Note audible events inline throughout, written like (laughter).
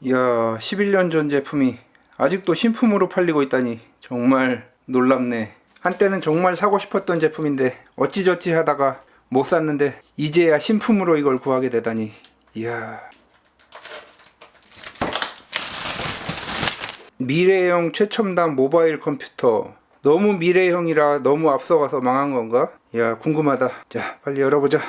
이야 11년 전 제품이 아직도 신품으로 팔리고 있다니 정말 놀랍네. 한때는 정말 사고 싶었던 제품인데 어찌저찌 하다가 못 샀는데 이제야 신품으로 이걸 구하게 되다니. 이야. 미래형 최첨단 모바일 컴퓨터. 너무 미래형이라 너무 앞서가서 망한 건가? 야 궁금하다. 자 빨리 열어보자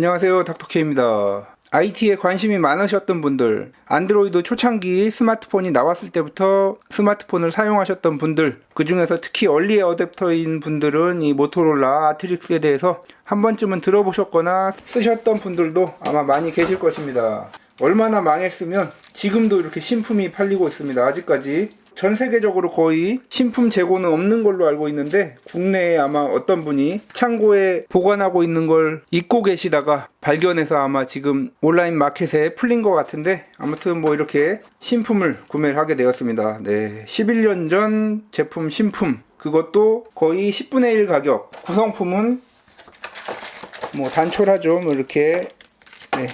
안녕하세요 닥터케입니다. IT에 관심이 많으셨던 분들 안드로이드 초창기 스마트폰이 나왔을 때부터 스마트폰을 사용하셨던 분들 그 중에서 특히 얼리 어댑터인 분들은 이 모토로라 아트릭스에 대해서 한 번쯤은 들어보셨거나 쓰셨던 분들도 아마 많이 계실 것입니다 얼마나 망했으면 지금도 이렇게 신품이 팔리고 있습니다 아직까지 전 세계적으로 거의 신품 재고는 없는 걸로 알고 있는데 국내에 아마 어떤 분이 창고에 보관하고 있는 걸 잊고 계시다가 발견해서 아마 지금 온라인 마켓에 풀린 것 같은데 아무튼 뭐 이렇게 신품을 구매를 하게 되었습니다. 네. 11년 전 제품 신품 그것도 거의 10분의 1 가격 구성품은 뭐 단촐하죠. 뭐 이렇게 네.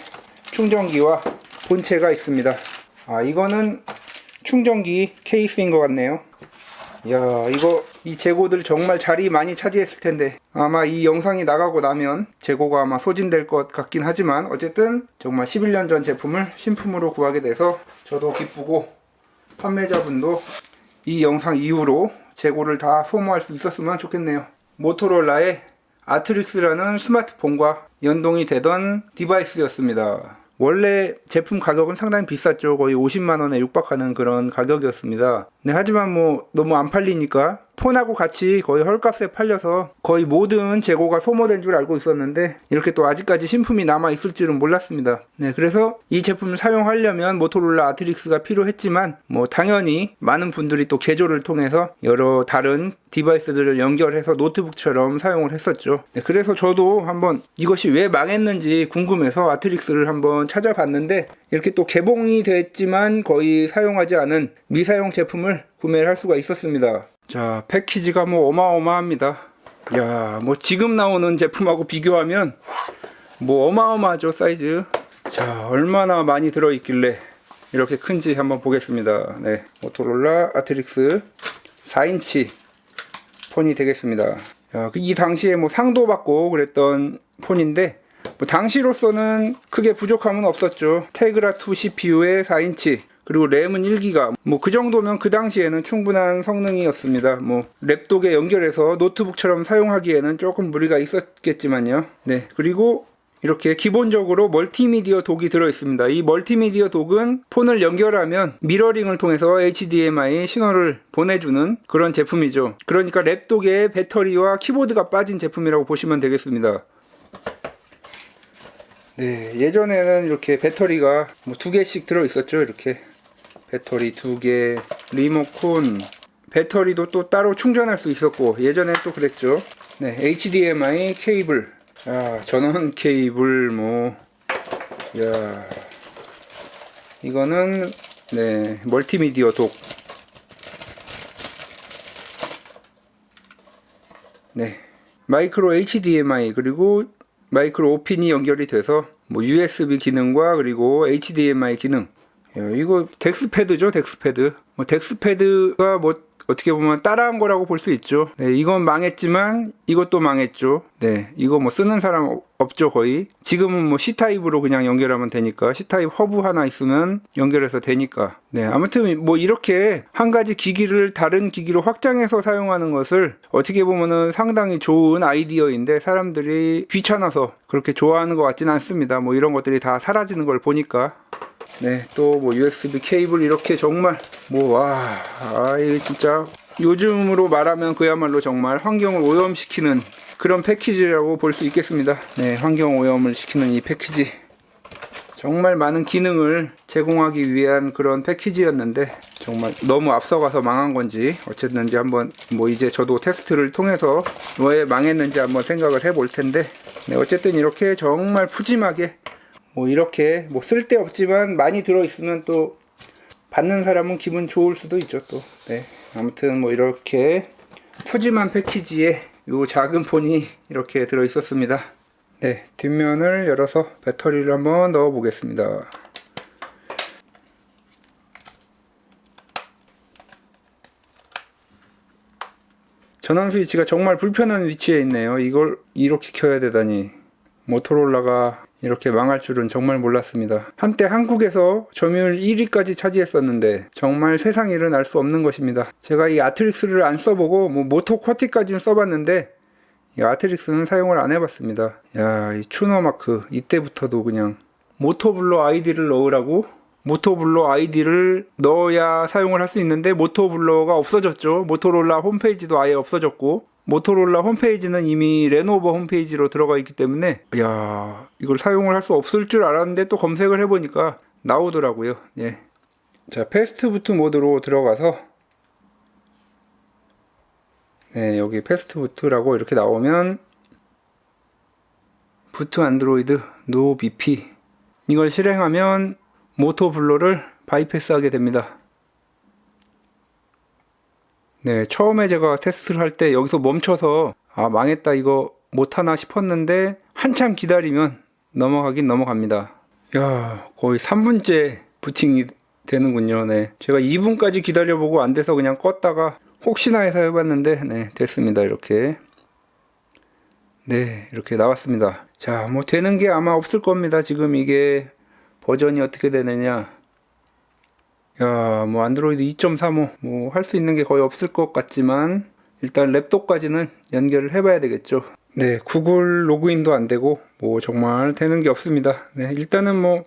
충전기와 본체가 있습니다. 아 이거는 충전기 케이스인 것 같네요. 야 이거 이 재고들 정말 자리 많이 차지했을 텐데 아마 이 영상이 나가고 나면 재고가 아마 소진될 것 같긴 하지만 어쨌든 정말 11년 전 제품을 신품으로 구하게 돼서 저도 기쁘고 판매자분도 이 영상 이후로 재고를 다 소모할 수 있었으면 좋겠네요. 모토로라의 아트릭스라는 스마트폰과 연동이 되던 디바이스였습니다. 원래 제품 가격은 상당히 비쌌죠. 거의 50만 원에 육박하는 그런 가격이었습니다. 네, 하지만 뭐 너무 안 팔리니까 폰하고 같이 거의 헐값에 팔려서 거의 모든 재고가 소모된 줄 알고 있었는데 이렇게 또 아직까지 신품이 남아 있을 줄은 몰랐습니다. 네, 그래서 이 제품을 사용하려면 모토로라 아트릭스가 필요했지만 뭐 당연히 많은 분들이 또 개조를 통해서 여러 다른 디바이스들을 연결해서 노트북처럼 사용을 했었죠. 네, 그래서 저도 한번 이것이 왜 망했는지 궁금해서 아트릭스를 한번 찾아봤는데 이렇게 또 개봉이 됐지만 거의 사용하지 않은 미사용 제품을 구매를 할 수가 있었습니다. 자, 패키지가 뭐 어마어마합니다. 야, 뭐 지금 나오는 제품하고 비교하면 뭐 어마어마하죠, 사이즈. 자, 얼마나 많이 들어있길래 이렇게 큰지 한번 보겠습니다. 네, 모토로라 아트릭스 4인치 폰이 되겠습니다. 야, 그이 당시에 뭐 상도 받고 그랬던 폰인데 뭐 당시로서는 크게 부족함은 없었죠. 테그라 2 CPU의 4인치 그리고 램은 1기가 뭐 그 정도면 그 당시에는 충분한 성능이었습니다. 뭐 랩독에 연결해서 노트북처럼 사용하기에는 조금 무리가 있었겠지만요. 네. 그리고 이렇게 기본적으로 멀티미디어 독이 들어 있습니다. 이 멀티미디어 독은 폰을 연결하면 미러링을 통해서 HDMI 신호를 보내주는 그런 제품이죠. 그러니까 랩독에 배터리와 키보드가 빠진 제품이라고 보시면 되겠습니다. 네, 예전에는 이렇게 배터리가 뭐 두 개씩 들어 있었죠. 이렇게 배터리 두 개, 리모콘, 배터리도 또 따로 충전할 수 있었고 예전에 또 그랬죠. 네, HDMI 케이블, 야, 전원 케이블 뭐, 야, 이거는 네 멀티미디어 독. 네, 마이크로 HDMI 그리고 마이크로 오핀이 연결이 돼서 뭐 USB 기능과 그리고 HDMI 기능 야, 이거 덱스패드죠 덱스패드. 뭐 덱스패드가 뭐 어떻게 보면 따라한 거라고 볼 수 있죠. 네 이건 망했지만 이것도 망했죠. 네 이거 뭐 쓰는 사람 없죠 거의. 지금은 뭐 C타입으로 그냥 연결하면 되니까 C타입 허브 하나 있으면 연결해서 되니까. 네 아무튼 뭐 이렇게 한 가지 기기를 다른 기기로 확장해서 사용하는 것을 어떻게 보면은 상당히 좋은 아이디어인데 사람들이 귀찮아서 그렇게 좋아하는 것 같지는 않습니다. 뭐 이런 것들이 다 사라지는 걸 보니까 네, 또 뭐 USB 케이블 이렇게 정말 뭐 와, 아 이거 진짜 요즘으로 말하면 그야말로 정말 환경을 오염시키는 그런 패키지라고 볼 수 있겠습니다. 네, 환경 오염을 시키는 이 패키지. 정말 많은 기능을 제공하기 위한 그런 패키지였는데 정말 너무 앞서가서 망한 건지 어쨌든지 한번 뭐 이제 저도 테스트를 통해서 왜 망했는지 한번 생각을 해볼 텐데 네, 어쨌든 이렇게 정말 푸짐하게 뭐 이렇게 뭐 쓸데없지만 많이 들어있으면 또 받는 사람은 기분 좋을 수도 있죠 또. 네. 아무튼 뭐 이렇게 푸짐한 패키지에 요 작은 폰이 이렇게 들어 있었습니다. 네, 뒷면을 열어서 배터리를 한번 넣어 보겠습니다. 전원 스위치가 정말 불편한 위치에 있네요. 이걸 이렇게 켜야 되다니. 모토로라가 이렇게 망할 줄은 정말 몰랐습니다. 한때 한국에서 점유율 1위까지 차지했었는데 정말 세상 일은 알 수 없는 것입니다. 제가 이 아트릭스를 안 써보고 뭐 모토 쿼티까지는 써봤는데 이 아트릭스는 사용을 안 해봤습니다. 야, 이 추너 마크 이때부터도 그냥 모토블로 아이디를 넣으라고 모토블로 아이디를 넣어야 사용을 할 수 있는데 모토블로가 없어졌죠. 모토롤라 홈페이지도 아예 없어졌고 모토롤라 홈페이지는 이미 레노버 홈페이지로 들어가 있기 때문에 야 이걸 사용을 할 수 없을 줄 알았는데 또 검색을 해보니까 나오더라고요. 예. 자 패스트부트 모드로 들어가서 네 여기 패스트부트라고 이렇게 나오면 부트 안드로이드 노 BP 이걸 실행하면 모토 블로를 바이패스하게 됩니다. 네, 처음에 제가 테스트를 할 때 여기서 멈춰서 아 망했다 이거 못하나 싶었는데 한참 기다리면 넘어가긴 넘어갑니다. 야 거의 3분째 부팅이 되는군요. 네, 제가 2분까지 기다려보고 안 돼서 그냥 껐다가 혹시나 해서 해봤는데 네 됐습니다 이렇게 네 이렇게 나왔습니다. 자 뭐 되는 게 아마 없을 겁니다. 지금 이게 버전이 어떻게 되느냐 야, 뭐 안드로이드 2.35 뭐 할 수 있는 게 거의 없을 것 같지만 일단 랩독까지는 연결을 해봐야 되겠죠. 네, 구글 로그인도 안 되고 뭐 정말 되는 게 없습니다. 네, 일단은 뭐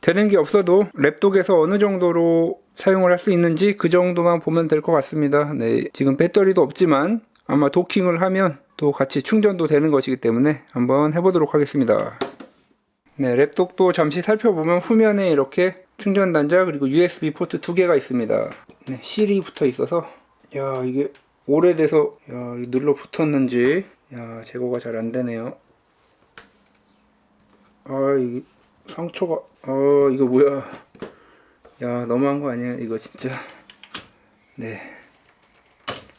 되는 게 없어도 랩독에서 어느 정도로 사용을 할 수 있는지 그 정도만 보면 될 것 같습니다. 네, 지금 배터리도 없지만 아마 도킹을 하면 또 같이 충전도 되는 것이기 때문에 한번 해보도록 하겠습니다. 네, 랩독도 잠시 살펴보면 후면에 이렇게 충전 단자 그리고 USB 포트 두 개가 있습니다. 네, 실이 붙어 있어서 야 이게 오래돼서 야 눌러 붙었는지 야 제거가 잘 안 되네요. 아 이게 상처가 어 이거 뭐야? 야 너무한 거 아니야 이거 진짜. 네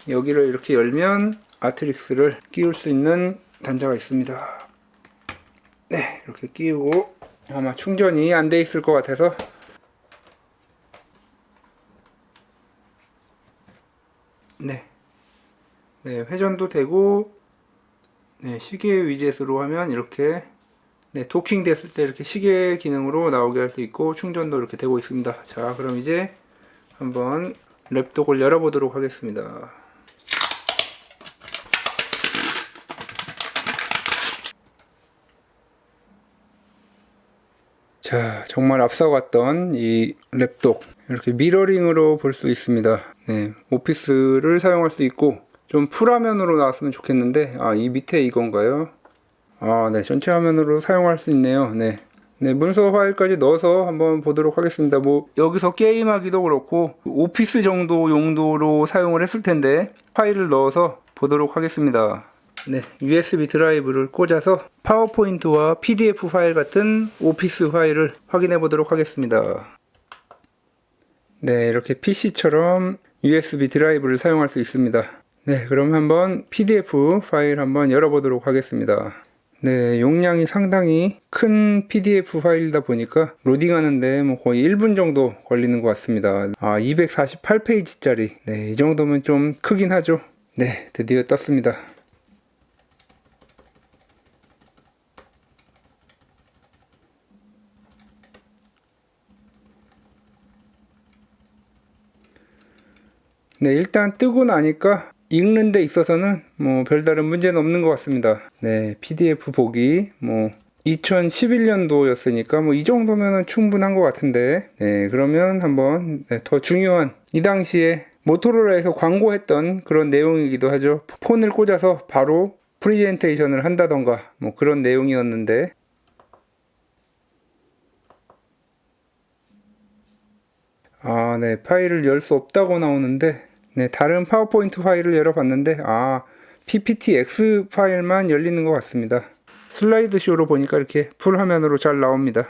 여기를 이렇게 열면 아트릭스를 끼울 수 있는 단자가 있습니다. 네 이렇게 끼우고 아마 충전이 안 돼 있을 것 같아서 네. 네, 회전도 되고, 네, 시계 위젯으로 하면 이렇게, 네, 도킹 됐을 때 이렇게 시계 기능으로 나오게 할 수 있고, 충전도 이렇게 되고 있습니다. 자, 그럼 이제 한번 랩독을 열어보도록 하겠습니다. 자, 정말 앞서갔던 이 랩독 이렇게 미러링으로 볼 수 있습니다. 네, 오피스를 사용할 수 있고 좀 풀화면으로 나왔으면 좋겠는데 아, 이 밑에 이건가요? 아, 네, 전체 화면으로 사용할 수 있네요. 네. 네, 문서 파일까지 넣어서 한번 보도록 하겠습니다. 뭐 여기서 게임하기도 그렇고 오피스 정도 용도로 사용을 했을 텐데 파일을 넣어서 보도록 하겠습니다. 네, USB 드라이브를 꽂아서 파워포인트와 PDF 파일 같은 오피스 파일을 확인해 보도록 하겠습니다. 네, 이렇게 PC처럼 USB 드라이브를 사용할 수 있습니다. 네, 그럼 한번 PDF 파일 한번 열어보도록 하겠습니다. 네, 용량이 상당히 큰 PDF 파일이다 보니까 로딩하는데 뭐 거의 1분 정도 걸리는 것 같습니다. 아, 248페이지짜리. 네, 이 정도면 좀 크긴 하죠. 네, 드디어 떴습니다. 네, 일단 뜨고 나니까 읽는 데 있어서는 뭐 별다른 문제는 없는 것 같습니다. 네, PDF 보기 뭐 2011년도였으니까 뭐 이 정도면은 충분한 것 같은데 네, 그러면 한번 네, 더 중요한 이 당시에 모토로라에서 광고했던 그런 내용이기도 하죠. 폰을 꽂아서 바로 프리젠테이션을 한다던가 뭐 그런 내용이었는데 아, 네. 파일을 열 수 없다고 나오는데, 네. 다른 파워포인트 파일을 열어봤는데, 아, PPTX 파일만 열리는 것 같습니다. 슬라이드 쇼로 보니까 이렇게 풀 화면으로 잘 나옵니다.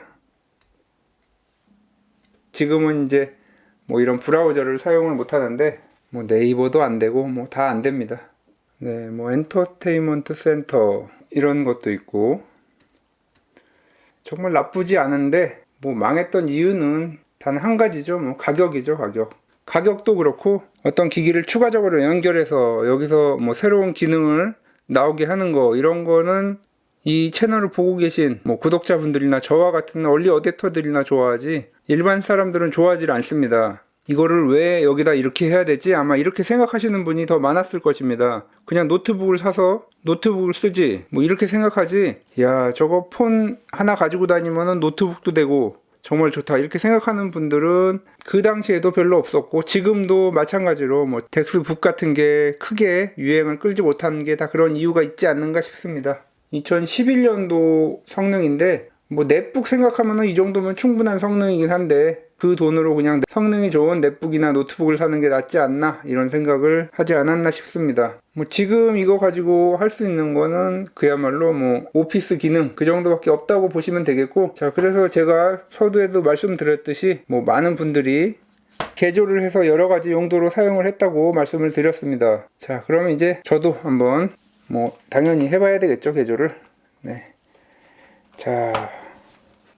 지금은 이제 뭐 이런 브라우저를 사용을 못 하는데 뭐 네이버도 안 되고 뭐 다 안 됩니다. 네, 뭐 엔터테인먼트 센터 이런 것도 있고 정말 나쁘지 않은데 뭐 망했던 이유는 단 한 가지죠. 뭐 가격이죠, 가격. 가격도 그렇고 어떤 기기를 추가적으로 연결해서 여기서 뭐 새로운 기능을 나오게 하는 거 이런 거는 이 채널을 보고 계신 뭐 구독자분들이나 저와 같은 얼리 어댑터들이나 좋아하지 일반 사람들은 좋아하지 않습니다. 이거를 왜 여기다 이렇게 해야 되지? 아마 이렇게 생각하시는 분이 더 많았을 것입니다. 그냥 노트북을 사서 노트북을 쓰지. 뭐 이렇게 생각하지. 야, 저거 폰 하나 가지고 다니면은 노트북도 되고 정말 좋다. 이렇게 생각하는 분들은 그 당시에도 별로 없었고 지금도 마찬가지로 뭐 덱스북 같은 게 크게 유행을 끌지 못하는 게 다 그런 이유가 있지 않는가 싶습니다. 2011년도 성능인데 뭐 넷북 생각하면은 이 정도면 충분한 성능이긴 한데 그 돈으로 그냥 성능이 좋은 넷북이나 노트북을 사는 게 낫지 않나 이런 생각을 하지 않았나 싶습니다. 뭐 지금 이거 가지고 할 수 있는 거는 그야말로 뭐 오피스 기능 그 정도밖에 없다고 보시면 되겠고 자 그래서 제가 서두에도 말씀드렸듯이 뭐 많은 분들이 개조를 해서 여러 가지 용도로 사용을 했다고 말씀을 드렸습니다. 자 그러면 이제 저도 한번 뭐 당연히 해봐야 되겠죠 개조를 네. 자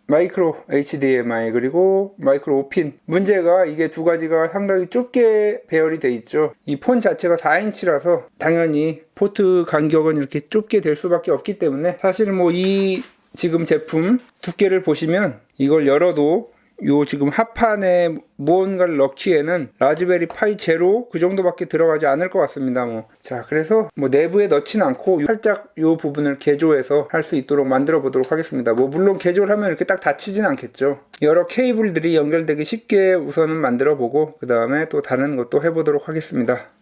마이크로 HDMI 그리고 마이크로 오핀. 문제가 이게 두 가지가 상당히 좁게 배열이 돼 있죠. 이 폰 자체가 4인치라서 당연히 포트 간격은 이렇게 좁게 될 수밖에 없기 때문에 사실 뭐 이 지금 제품 두께를 보시면 이걸 열어도 요 지금 합판에 무언가를 넣기에는 라즈베리 파이 제로 그 정도밖에 들어가지 않을 것 같습니다. 뭐. 자, 그래서 뭐 내부에 넣지는 않고 살짝 요 부분을 개조해서 할 수 있도록 만들어 보도록 하겠습니다. 뭐 물론 개조를 하면 이렇게 딱 닫히진 않겠죠. 여러 케이블들이 연결되기 쉽게 우선은 만들어 보고 그 다음에 또 다른 것도 해보도록 하겠습니다.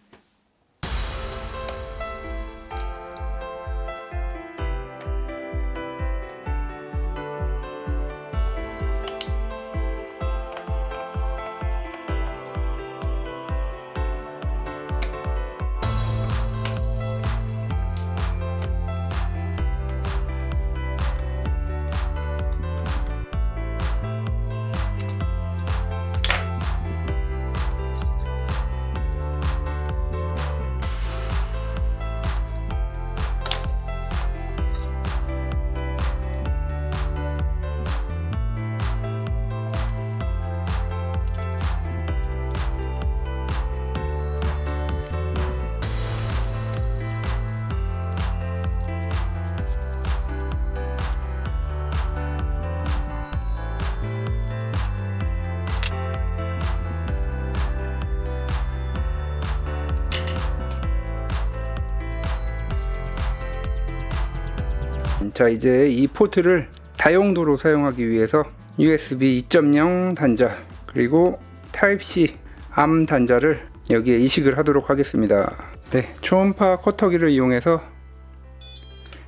자 이제 이 포트를 다용도로 사용하기 위해서 USB 2.0 단자 그리고 타입C 암 단자를 여기에 이식을 하도록 하겠습니다. 네, 초음파 커터기를 이용해서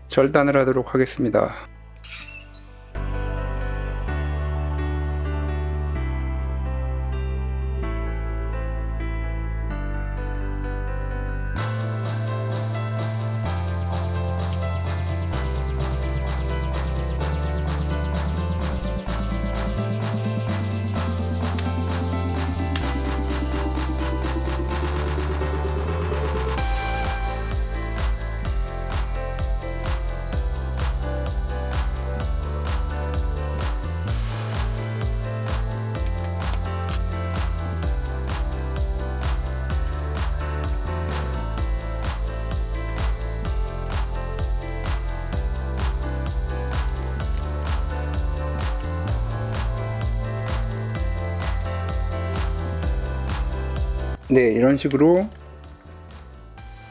절단을 하도록 하겠습니다. 네, 이런 식으로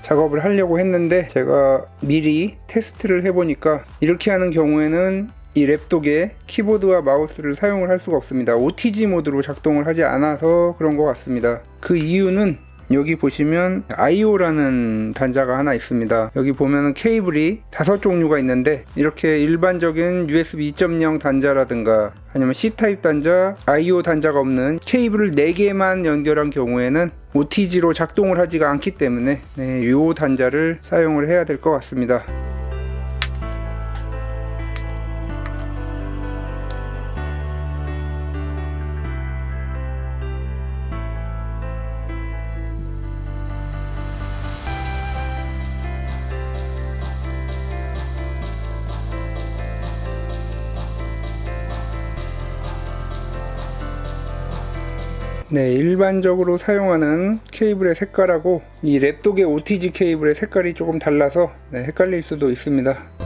작업을 하려고 했는데 제가 미리 테스트를 해보니까 이렇게 하는 경우에는 이 랩독에 키보드와 마우스를 사용을 할 수가 없습니다. OTG 모드로 작동을 하지 않아서 그런 것 같습니다. 그 이유는 여기 보시면 IO라는 단자가 하나 있습니다. 여기 보면 케이블이 다섯 종류가 있는데 이렇게 일반적인 USB 2.0 단자라든가 아니면 C타입 단자, IO 단자가 없는 케이블을 4개만 연결한 경우에는 OTG로 작동을 하지가 않기 때문에 네, 이 단자를 사용을 해야 될 것 같습니다. 네, 일반적으로 사용하는 케이블의 색깔하고 이 랩독의 OTG 케이블의 색깔이 조금 달라서 네, 헷갈릴 수도 있습니다.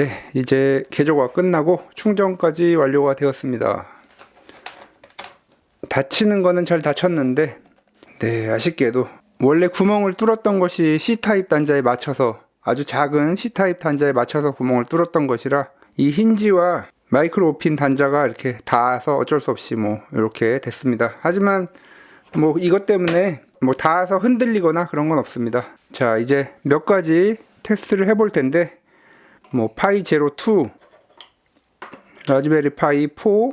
네, 이제 개조가 끝나고 충전까지 완료가 되었습니다. 닫히는 거는 잘 닫혔는데, 네, 아쉽게도 원래 구멍을 뚫었던 것이 C타입 단자에 맞춰서 아주 작은 C타입 단자에 맞춰서 구멍을 뚫었던 것이라 이 힌지와 마이크로 오핀 단자가 이렇게 닿아서 어쩔 수 없이 뭐 이렇게 됐습니다. 하지만 뭐 이것 때문에 뭐 닿아서 흔들리거나 그런 건 없습니다. 자, 이제 몇 가지 테스트를 해볼 텐데 뭐 파이 제로 2 라즈베리 파이 4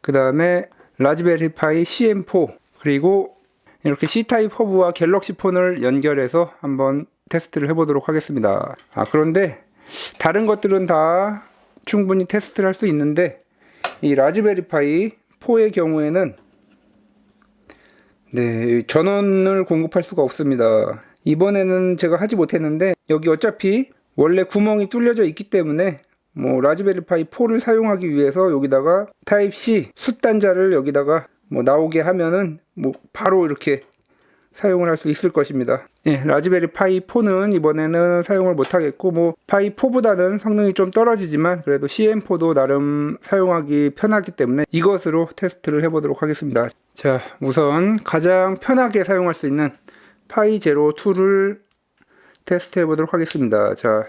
그 다음에 라즈베리 파이 CM4 그리고 이렇게 C타입 허브와 갤럭시 폰을 연결해서 한번 테스트를 해보도록 하겠습니다. 아 그런데 다른 것들은 다 충분히 테스트를 할 수 있는데 이 라즈베리 파이 4의 경우에는 네 전원을 공급할 수가 없습니다. 이번에는 제가 하지 못했는데 여기 어차피 원래 구멍이 뚫려져 있기 때문에 뭐 라즈베리 파이 4를 사용하기 위해서 여기다가 타입 C 숫단자를 여기다가 뭐 나오게 하면은 뭐 바로 이렇게 사용을 할 수 있을 것입니다. 예, 라즈베리 파이 4는 이번에는 사용을 못 하겠고 뭐 파이 4보다는 성능이 좀 떨어지지만 그래도 CM4도 나름 사용하기 편하기 때문에 이것으로 테스트를 해보도록 하겠습니다. 자, 우선 가장 편하게 사용할 수 있는 파이 제로 2를 테스트 해보도록 하겠습니다. 자,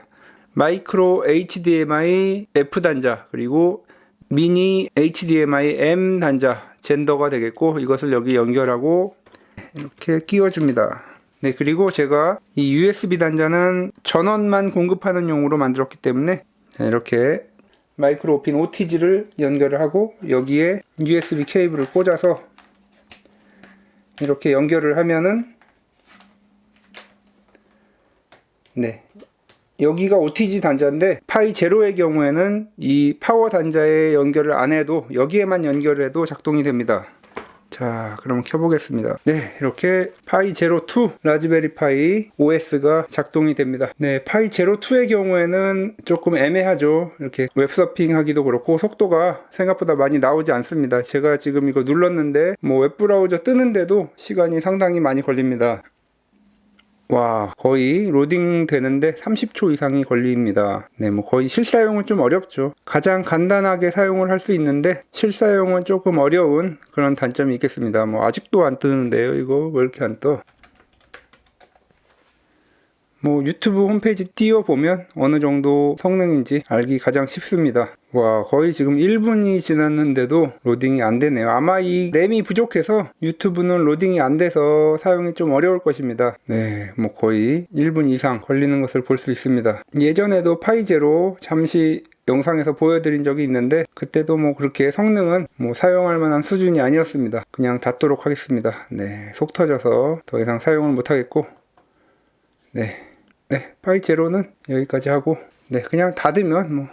마이크로 HDMI F 단자 그리고 미니 HDMI M 단자 젠더가 되겠고 이것을 여기 연결하고 이렇게 끼워줍니다. 네, 그리고 제가 이 USB 단자는 전원만 공급하는 용으로 만들었기 때문에 이렇게 마이크로 오핀 OTG를 연결을 하고 여기에 USB 케이블을 꽂아서 이렇게 연결을 하면은 네. 여기가 OTG 단자인데 파이 제로의 경우에는 이 파워 단자에 연결을 안 해도 여기에만 연결해도 작동이 됩니다. 자, 그럼 켜보겠습니다. 네, 이렇게 파이 제로 2 라즈베리 파이 OS가 작동이 됩니다. 네, 파이 제로 2의 경우에는 조금 애매하죠. 이렇게 웹서핑 하기도 그렇고 속도가 생각보다 많이 나오지 않습니다. 제가 지금 이거 눌렀는데 뭐 웹브라우저 뜨는데도 시간이 상당히 많이 걸립니다. 와, 거의 로딩 되는데 30초 이상이 걸립니다. 네, 뭐 거의 실사용은 좀 어렵죠. 가장 간단하게 사용을 할 수 있는데 실사용은 조금 어려운 그런 단점이 있겠습니다. 뭐 아직도 안 뜨는데요. 이거 왜 이렇게 안 떠? 뭐 유튜브 홈페이지 띄워보면 어느 정도 성능인지 알기 가장 쉽습니다. 와 거의 지금 1분이 지났는데도 로딩이 안 되네요. 아마 이 램이 부족해서 유튜브는 로딩이 안 돼서 사용이 좀 어려울 것입니다. 네, 뭐 거의 1분 이상 걸리는 것을 볼 수 있습니다. 예전에도 파이제로 잠시 영상에서 보여드린 적이 있는데 그때도 뭐 그렇게 성능은 뭐 사용할 만한 수준이 아니었습니다. 그냥 닫도록 하겠습니다. 네, 속 터져서 더 이상 사용을 못 하겠고 네. 네, 파이 제로는 여기까지 하고, 네, 그냥 닫으면 뭐.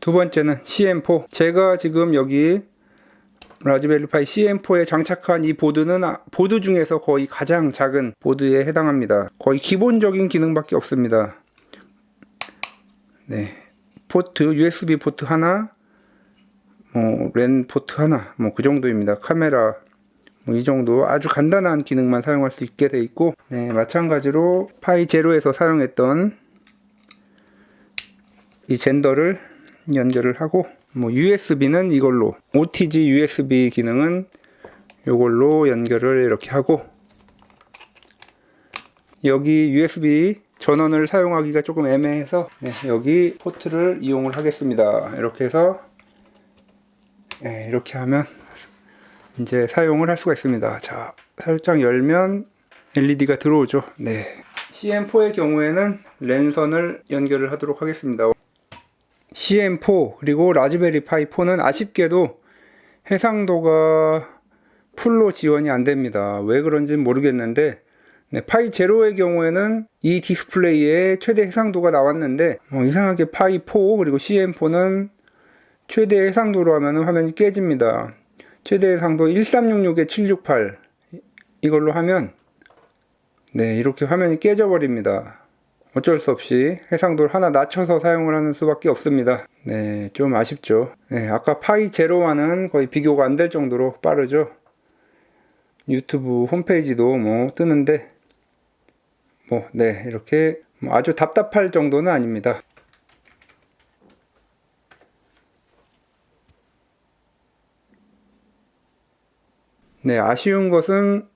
두 번째는 CM4. 제가 지금 여기 라즈베리 파이 CM4에 장착한 이 보드는 아- 보드 중에서 거의 가장 작은 보드에 해당합니다. 거의 기본적인 기능밖에 없습니다. 네, 포트, USB 포트 하나, 뭐, 랜 포트 하나, 뭐, 그 정도입니다. 카메라, 뭐 이 정도 아주 간단한 기능만 사용할 수 있게 돼 있고 네, 마찬가지로 파이 제로에서 사용했던 이 젠더를 연결을 하고 뭐 USB는 이걸로 OTG USB 기능은 이걸로 연결을 이렇게 하고 여기 USB 전원을 사용하기가 조금 애매해서 네, 여기 포트를 이용을 하겠습니다. 이렇게 해서 네, 이렇게 하면 이제 사용을 할 수가 있습니다. 자, 살짝 열면 LED가 들어오죠. 네. CM4의 경우에는 랜선을 연결을 하도록 하겠습니다. CM4 그리고 라즈베리 파이 4는 아쉽게도 해상도가 풀로 지원이 안 됩니다. 왜 그런지 모르겠는데 네, 파이 제로의 경우에는 이 디스플레이에 최대 해상도가 나왔는데 어, 이상하게 파이 4 그리고 CM4는 최대 해상도로 하면 화면이 깨집니다. 최대 해상도 1366에 768 이걸로 하면 네 이렇게 화면이 깨져 버립니다. 어쩔 수 없이 해상도를 하나 낮춰서 사용을 하는 수밖에 없습니다. 네, 좀 아쉽죠. 네, 아까 파이 제로와는 거의 비교가 안 될 정도로 빠르죠. 유튜브 홈페이지도 뭐 뜨는데 뭐 네, 이렇게 뭐 아주 답답할 정도는 아닙니다. 네, 아쉬운 것은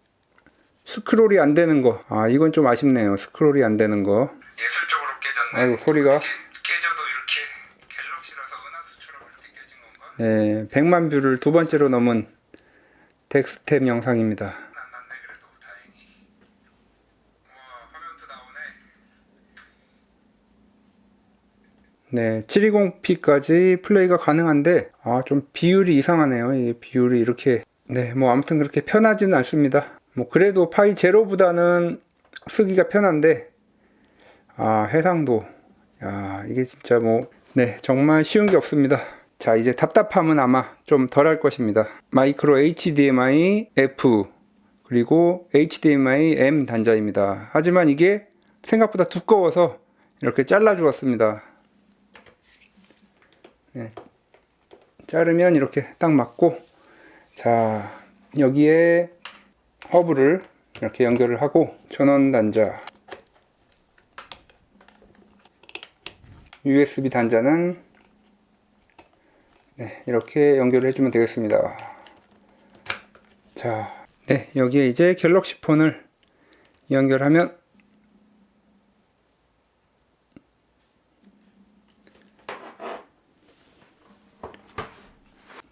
스크롤이 안 되는 거. 아, 이건 좀 아쉽네요. 스크롤이 안 되는 거. 예술적으로 깨졌네. 아이고, 소리가. 깨져도 이렇게 갤럭시라서 은하수처럼 이렇게 깨진 건가? 네, 100만 뷰를 두 번째로 넘은 덱스템 영상입니다. 안 났네 그래도 다행히. 와 화면도 나오네. 네, 720p까지 플레이가 가능한데, 아, 좀 비율이 이상하네요. 이 비율이 이렇게. 네, 뭐 아무튼 그렇게 편하지는 않습니다. 뭐 그래도 파이 제로보다는 쓰기가 편한데, 아, 해상도. 야, 이게 진짜 뭐, 네, 정말 쉬운 게 없습니다. 자, 이제 답답함은 아마 좀 덜할 것입니다. 마이크로 HDMI F, 그리고 HDMI M 단자입니다. 하지만 이게 생각보다 두꺼워서 이렇게 잘라 주었습니다. 네. 자르면 이렇게 딱 맞고 자 여기에 허브를 이렇게 연결을 하고 전원 단자 USB 단자는 네, 이렇게 연결을 해주면 되겠습니다. 자, 네, 여기에 이제 갤럭시 폰을 연결하면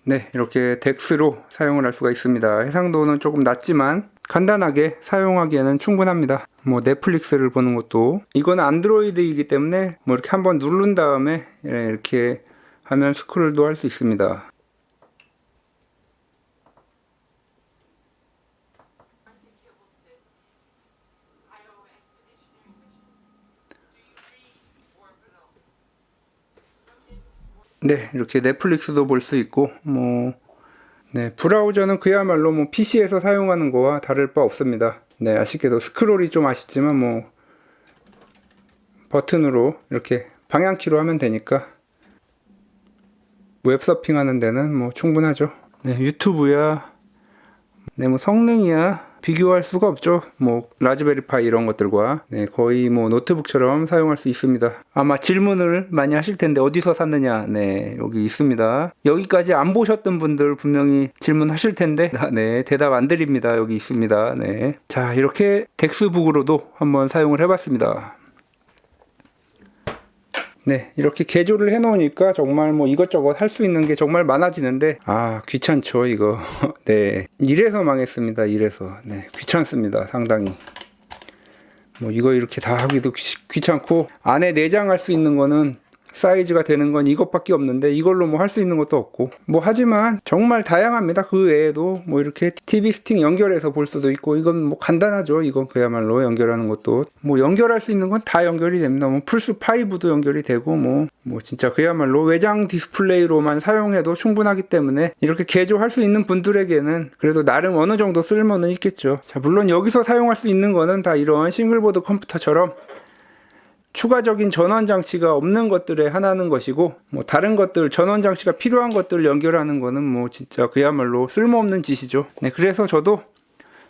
네, 이렇게 덱스로 사용을 할 수가 있습니다. 해상도는 조금 낮지만 간단하게 사용하기에는 충분합니다. 뭐 넷플릭스를 보는 것도 이건 안드로이드이기 때문에 뭐 이렇게 한번 누른 다음에 이렇게 하면 스크롤도 할 수 있습니다. 네, 이렇게 넷플릭스도 볼 수 있고, 뭐, 네, 브라우저는 그야말로 뭐 PC에서 사용하는 거와 다를 바 없습니다. 네, 아쉽게도 스크롤이 좀 아쉽지만 뭐, 버튼으로 이렇게 방향키로 하면 되니까, 웹서핑 하는 데는 뭐 충분하죠. 네, 유튜브야, 네, 뭐 성능이야 비교할 수가 없죠. 뭐 라즈베리 파이 이런 것들과 네, 거의 뭐 노트북처럼 사용할 수 있습니다. 아마 질문을 많이 하실 텐데 어디서 샀느냐? 네, 여기 있습니다. 여기까지 안 보셨던 분들 분명히 질문하실 텐데 아, (laughs) 네, 대답 안 드립니다. 여기 있습니다. 네. 자, 이렇게 덱스북으로도 한번 사용을 해 봤습니다. 네, 이렇게 개조를 해 놓으니까 정말 뭐 이것저것 할 수 있는 게 정말 많아지는데, 아, 귀찮죠, 이거. (laughs) 네. 이래서 망했습니다, 이래서. 네, 귀찮습니다, 상당히. 뭐 이거 이렇게 다 하기도 귀- 귀찮고, 안에 내장할 수 있는 거는 사이즈가 되는 건 이것밖에 없는데 이걸로 뭐 할 수 있는 것도 없고. 뭐 하지만 정말 다양합니다. 그 외에도 뭐 이렇게 TV 스틱 연결해서 볼 수도 있고 이건 뭐 간단하죠. 이건 그야말로 연결하는 것도. 뭐 연결할 수 있는 건 다 연결이 됩니다. 뭐 플스 5도 연결이 되고 뭐뭐 진짜 그야말로 외장 디스플레이로만 사용해도 충분하기 때문에 이렇게 개조할 수 있는 분들에게는 그래도 나름 어느 정도 쓸모는 있겠죠. 자 물론 여기서 사용할 수 있는 거는 다 이런 싱글보드 컴퓨터처럼 추가적인 전원 장치가 없는 것들에 하나는 것이고 뭐 다른 것들 전원 장치가 필요한 것들 연결하는 거는 뭐 진짜 그야말로 쓸모없는 짓이죠. 네, 그래서 저도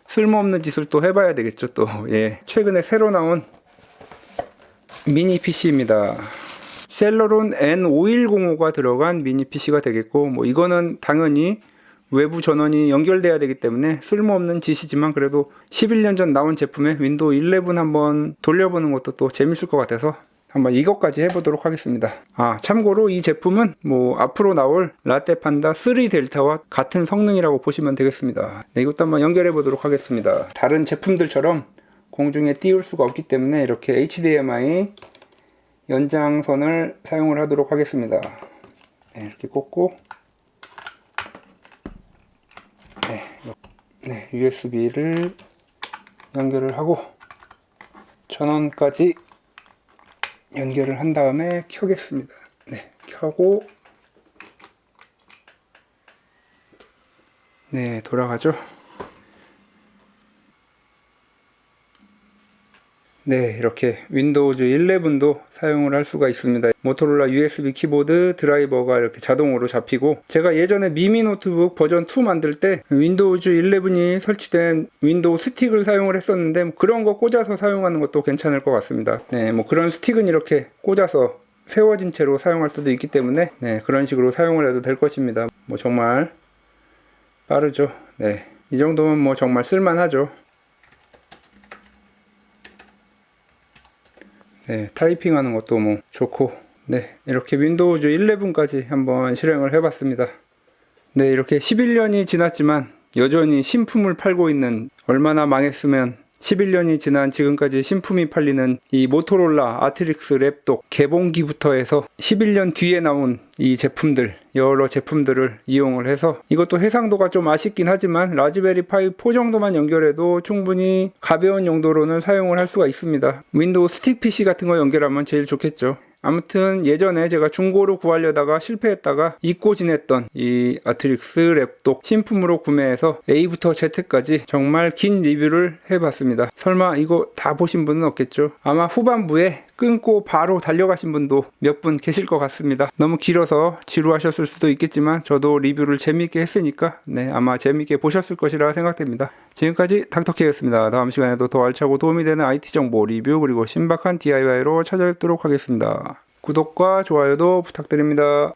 쓸모없는 짓을 또 해봐야 되겠죠. 또 (laughs) 예, 최근에 새로 나온 미니 PC입니다. 셀러론 N5105가 들어간 미니 PC가 되겠고 뭐 이거는 당연히 외부 전원이 연결돼야 되기 때문에 쓸모없는 짓이지만 그래도 11년 전 나온 제품에 윈도우 11 한번 돌려보는 것도 또 재밌을 것 같아서 한번 이것까지 해보도록 하겠습니다. 아 참고로 이 제품은 뭐 앞으로 나올 라떼 판다 3 델타와 같은 성능이라고 보시면 되겠습니다. 네, 이것도 한번 연결해 보도록 하겠습니다. 다른 제품들처럼 공중에 띄울 수가 없기 때문에 이렇게 HDMI 연장선을 사용을 하도록 하겠습니다. 네, 이렇게 꽂고 네, USB를 연결을 하고 전원까지 연결을 한 다음에 켜겠습니다. 네, 켜고 네, 돌아가죠. 네, 이렇게 윈도우즈 11도 사용을 할 수가 있습니다. 모토로라 USB 키보드 드라이버가 이렇게 자동으로 잡히고 제가 예전에 미미 노트북 버전 2 만들 때 윈도우즈 11이 설치된 윈도우 스틱을 사용을 했었는데 뭐 그런 거 꽂아서 사용하는 것도 괜찮을 것 같습니다. 네, 뭐 그런 스틱은 이렇게 꽂아서 세워진 채로 사용할 수도 있기 때문에 네, 그런 식으로 사용을 해도 될 것입니다. 뭐 정말 빠르죠. 네. 이 정도면 뭐 정말 쓸만하죠. 네, 타이핑하는 것도 뭐 좋고, 네, 이렇게 윈도우즈 11까지 한번 실행을 해봤습니다. 네, 이렇게 11년이 지났지만 여전히 신품을 팔고 있는 얼마나 망했으면 11년이 지난 지금까지 신품이 팔리는 이 모토롤라 아트릭스 랩독 개봉기부터 해서 11년 뒤에 나온 이 제품들 여러 제품들을 이용을 해서 이것도 해상도가 좀 아쉽긴 하지만 라즈베리 파이 4 정도만 연결해도 충분히 가벼운 용도로는 사용을 할 수가 있습니다. 윈도우 스틱 PC 같은 거 연결하면 제일 좋겠죠. 아무튼 예전에 제가 중고로 구하려다가 실패했다가 잊고 지냈던 이 아트릭스 랩독 신품으로 구매해서 A부터 Z까지 정말 긴 리뷰를 해봤습니다. 설마 이거 다 보신 분은 없겠죠? 아마 후반부에 끊고 바로 달려가신 분도 몇 분 계실 것 같습니다. 너무 길어서 지루하셨을 수도 있겠지만 저도 리뷰를 재미있게 했으니까 네 아마 재미있게 보셨을 것이라 생각됩니다. 지금까지 닥터케였습니다. 다음 시간에도 더 알차고 도움이 되는 IT 정보 리뷰 그리고 신박한 DIY로 찾아뵙도록 하겠습니다. 구독과 좋아요도 부탁드립니다.